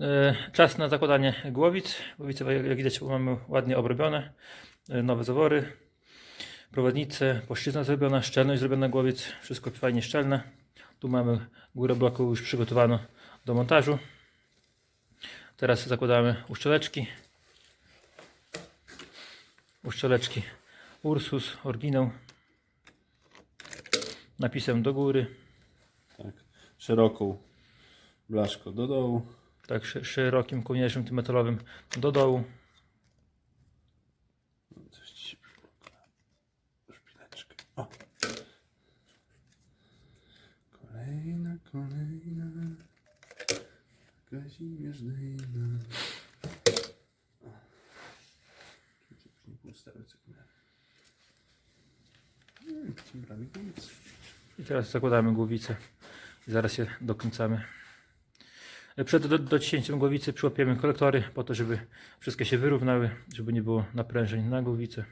E, Czas na zakładanie głowic. Głowice, jak widać, mamy ładnie obrobione. E, Nowe zawory, prowadnice, płaszczyzna zrobiona, szczelność zrobiona głowic. Wszystko fajnie szczelne. Tu mamy górę bloku już przygotowaną do montażu. Teraz zakładamy uszczeleczki. Uszczeleczki Ursus, oryginał. Napisem do góry. Tak. Szeroką blaszką do dołu. Tak szerokim kołnierzem tym metalowym do dołu. Coś ci się. Szpileczkę. O. Kolejna, kolejna. Kazimierz Dejna. O. Muszę później poustawiać jak miałem. Bramy nic. I teraz zakładamy głowicę i zaraz je dokręcamy. Przed do, docięciem głowicy przyłapiemy kolektory po to, żeby wszystkie się wyrównały, żeby nie było naprężeń na głowicę.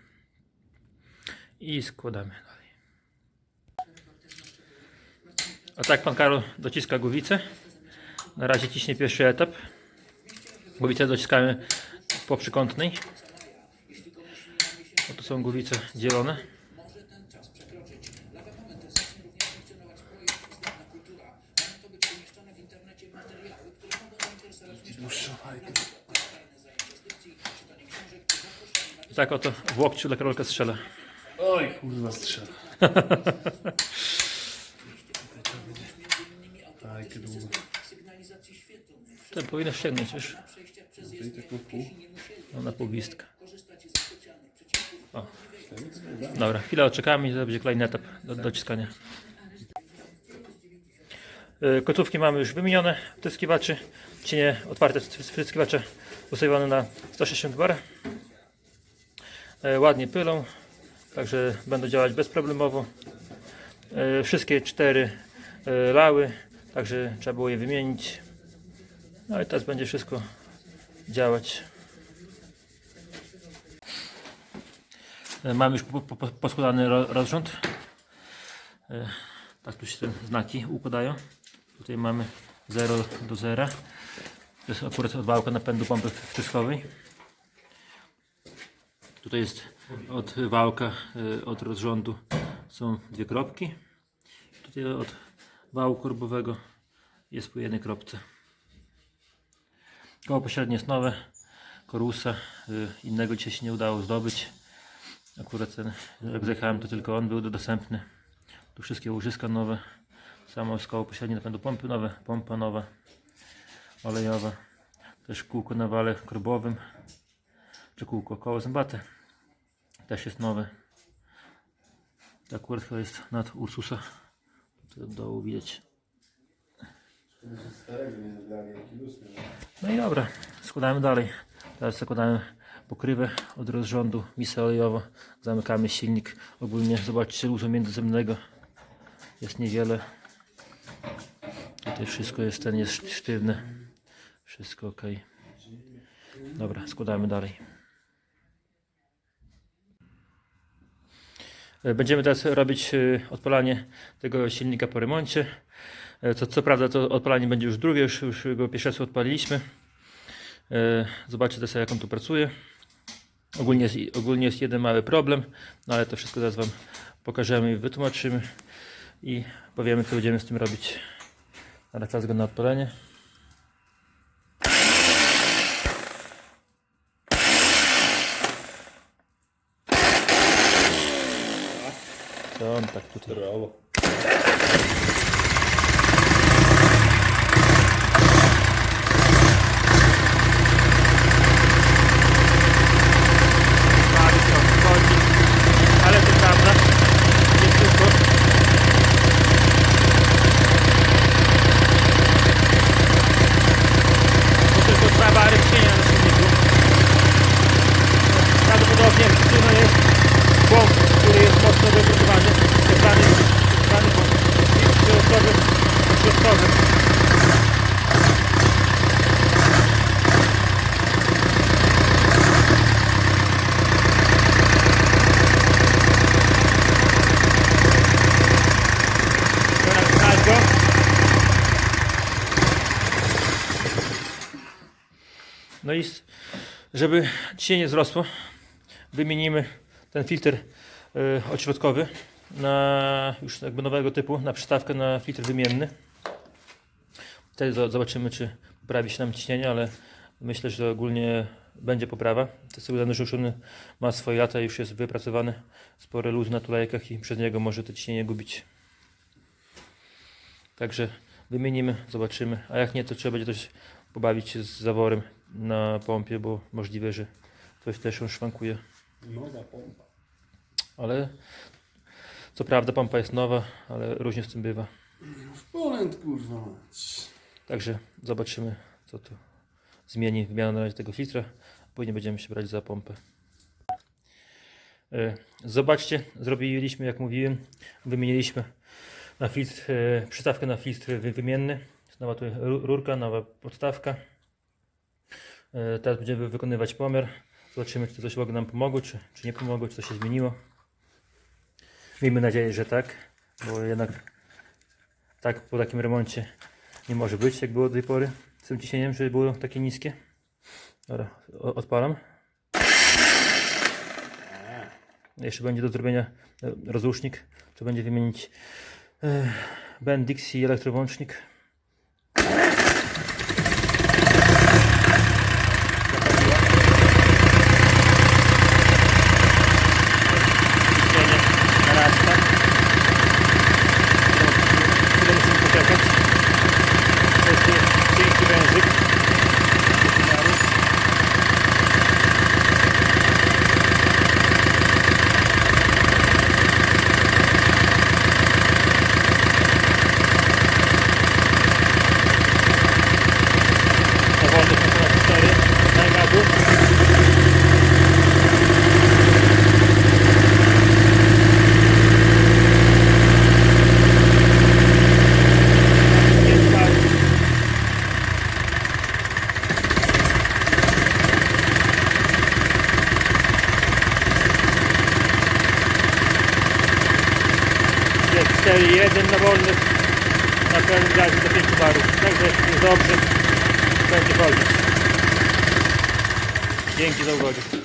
I składamy dalej. A tak pan Karol dociska głowicę. Na razie ciśnie pierwszy etap. Głowicę dociskamy po przykątnej. Bo to są głowice dzielone. Tak oto w łokciu dla Karolka strzela. Oj, kurwa strzela. Fajkę długo. Ten powinno sięgnąć już Tutaj tak na pół. no, na półgwistka. O, Tak? dobra, chwilę odczekamy i to będzie kolejny etap do dociskania. Yy, Końcówki mamy już wymienione, wtryskiwaczy, cienie otwarte wtryskiwacze ustawione na 160 bar. Yy, Ładnie pylą, także będą działać bezproblemowo. Yy, Wszystkie cztery yy, lały, także trzeba było je wymienić. No i teraz będzie wszystko działać. E, Mam już po- po- po- poskładany ro- rozrząd. E, Tak tu się te znaki układają. Tutaj mamy 0 do 0. To jest akurat odwałka napędu pompy wtryskowej. Tutaj jest od wałka, e, od rozrządu są dwie kropki. Tutaj od wału korbowego jest po jednej kropce. Koło pośrednie jest nowe. Korusa. y, Innego dzisiaj się nie udało zdobyć. Akurat ten, jak zjechałem, to tylko on był dostępny. Tu wszystkie łożyska nowe. Samo jest koło pośrednie napędu pompy nowe. Pompa nowa. Olejowa. Też kółko na wale korbowym. Czy kółko koło zębate. Też jest nowe. To akurat chyba jest nad Ursusa. Tu od dołu widać. No i dobra, składamy dalej. Teraz zakładamy pokrywę od rozrządu, misę olejową. Zamykamy silnik. Ogólnie zobaczcie luzu międzyzemnego. Jest niewiele. Tutaj wszystko jest, ten jest sztywny. Wszystko ok. Dobra, składamy dalej. Będziemy teraz robić e, odpalanie tego silnika po remoncie. E, Co, co prawda to odpalanie będzie już drugie, już, już go pierwszy raz odpaliliśmy. E, Zobaczcie teraz jak on tu pracuje. Ogólnie jest, ogólnie jest jeden mały problem, no ale to wszystko zaraz Wam pokażemy i wytłumaczymy i powiemy co będziemy z tym robić. Teraz czas go na odpalenie. Co on tak tutaj Brawo. pali, to wchodzi. Ale to prawda, nie tylko. To tylko sprawa ryczenia na silniku. Prawdopodobnie przyczyną jest błąd, który jest mocno wyprodukowany. Te plany, te plany błąd. No i żeby ciśnienie wzrosło, wymienimy ten filtr y, odśrodkowy na już jakby nowego typu, na przystawkę na filtr wymienny. Wtedy zo- zobaczymy, czy poprawi się nam ciśnienie, ale myślę, że ogólnie będzie poprawa. Już on ma swoje lata, już jest wypracowany, spory luz na tulejkach i przez niego może to ciśnienie gubić. Także wymienimy, zobaczymy. A jak nie, to trzeba będzie też pobawić się z zaworem na pompie, bo możliwe, że coś też ją szwankuje. Nowa pompa. Ale co prawda pompa jest nowa, ale różnie z tym bywa. W Poland kurwa mać. Także zobaczymy, co to zmieni wymiana na razie tego filtra. Później będziemy się brać za pompę. E, Zobaczcie, zrobiliśmy jak mówiłem, wymieniliśmy na filtr, e, przystawkę na filtr wy- wymienny. Jest nowa tu ru- rurka, nowa podstawka. E, Teraz będziemy wykonywać pomiar. Zobaczymy, czy to coś nam pomogło, czy, czy nie pomogło, czy coś się zmieniło. Miejmy nadzieję, że tak, bo jednak tak po takim remoncie nie może być, jak było do tej pory z tym ciśnieniem, żeby było takie niskie. Dobra, odpalam. Jeszcze będzie do zrobienia e, rozrusznik. Trzeba będzie wymienić e, Bendix i elektrowłącznik. 4, 1 na wolnych na pewnym razie do 5 barów. Także jest dobrze, będzie wolno. Dzięki za uwagę.